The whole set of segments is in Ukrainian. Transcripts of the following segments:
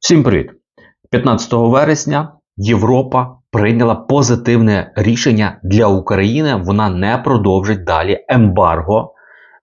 Всім привіт! 15 вересня Європа прийняла позитивне рішення для України. Вона не продовжить далі ембарго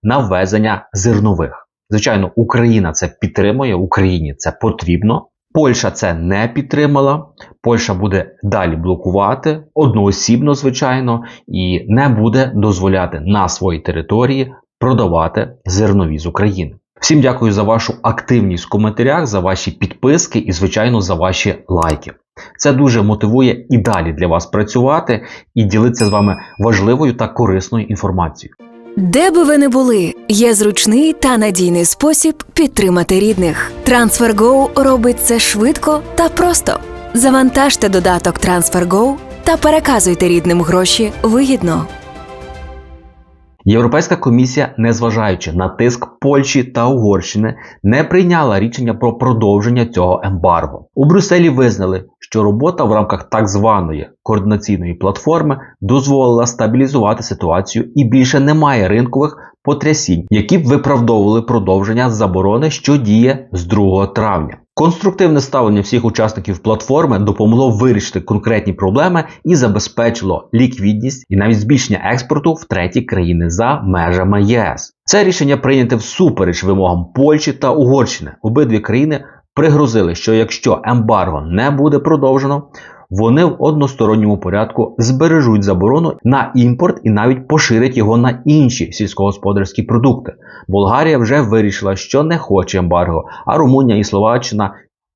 на ввезення зернових. Звичайно, Україна це підтримує, Україні це потрібно. Польща це не підтримала. Польща буде далі блокувати одноосібно, звичайно, і не буде дозволяти на своїй території продавати зернові з України. Всім дякую за вашу активність в коментарях, за ваші підписки і, звичайно, за ваші лайки. Це дуже мотивує і далі для вас працювати і ділитися з вами важливою та корисною інформацією. Де би ви не були, є зручний та надійний спосіб підтримати рідних. TransferGo робить це швидко та просто. Завантажте додаток TransferGo та переказуйте рідним гроші вигідно. Європейська комісія, незважаючи на тиск Польщі та Угорщини, не прийняла рішення про продовження цього ембарго. У Брюсселі визнали, що робота в рамках так званої координаційної платформи дозволила стабілізувати ситуацію і більше немає ринкових потрясінь, які б виправдовували продовження заборони, що діє з 2 травня. Конструктивне ставлення всіх учасників платформи допомогло вирішити конкретні проблеми і забезпечило ліквідність і навіть збільшення експорту в треті країни за межами єС. Це рішення прийняте всупереч вимогам Польщі та Угорщини. Обидві країни пригрозили, що якщо ембарго не буде продовжено, вони в односторонньому порядку збережуть заборону на імпорт і навіть поширять його на інші сільськогосподарські продукти. Болгарія вже вирішила, що не хоче ембарго, а Румунія і Словаччина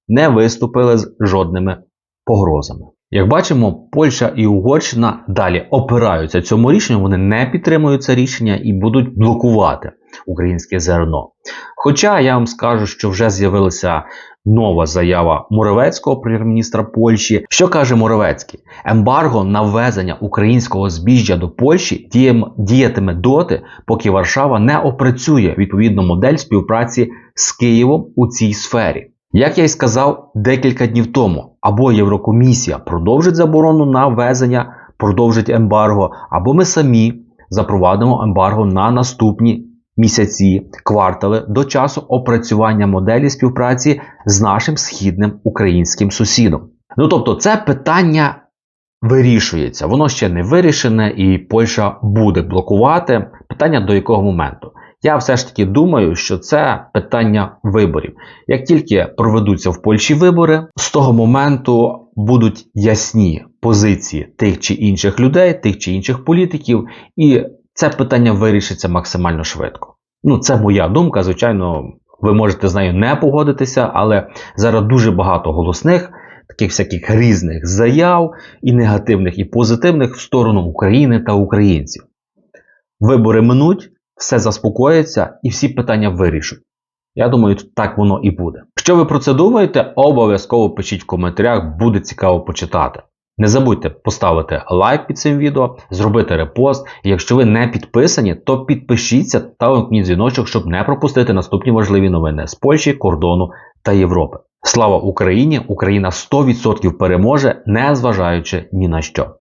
не виступили з жодними погрозами. Як бачимо, Польща і Угорщина далі опираються цьому рішенню, вони не підтримують це рішення і будуть блокувати українське зерно. Хоча я вам скажу, що вже з'явилася нова заява Моровецького прем'єр-міністра Польщі. Що каже Моровецький? Ембарго на ввезення українського збіжжя до Польщі діятиме доти, поки Варшава не опрацює відповідну модель співпраці з Києвом у цій сфері. Як я й сказав декілька днів тому, або Єврокомісія продовжить заборону на ввезення, продовжить ембарго, або ми самі запровадимо ембарго на наступні місяці, квартали до часу опрацювання моделі співпраці з нашим східним українським сусідом. Ну тобто, це питання вирішується, воно ще не вирішене, і Польща буде блокувати. Питання до якого моменту? Я все ж таки думаю, що це питання виборів. Як тільки проведуться в Польщі вибори, з того моменту будуть ясні позиції тих чи інших людей, тих чи інших політиків, і це питання вирішиться максимально швидко. Ну, це моя думка. Звичайно, ви можете з нею не погодитися, але зараз дуже багато голосних, таких всяких різних заяв, і негативних, і позитивних в сторону України та українців. Вибори минуть, все заспокоїться і всі питання вирішуть. Я думаю, так воно і буде. Що ви про це думаєте? Обов'язково пишіть в коментарях, буде цікаво почитати. Не забудьте поставити лайк під цим відео, зробити репост. І якщо ви не підписані, то підпишіться та вимкніть дзвіночок, щоб не пропустити наступні важливі новини з Польщі, кордону та Європи. Слава Україні! Україна 100% переможе, не зважаючи ні на що.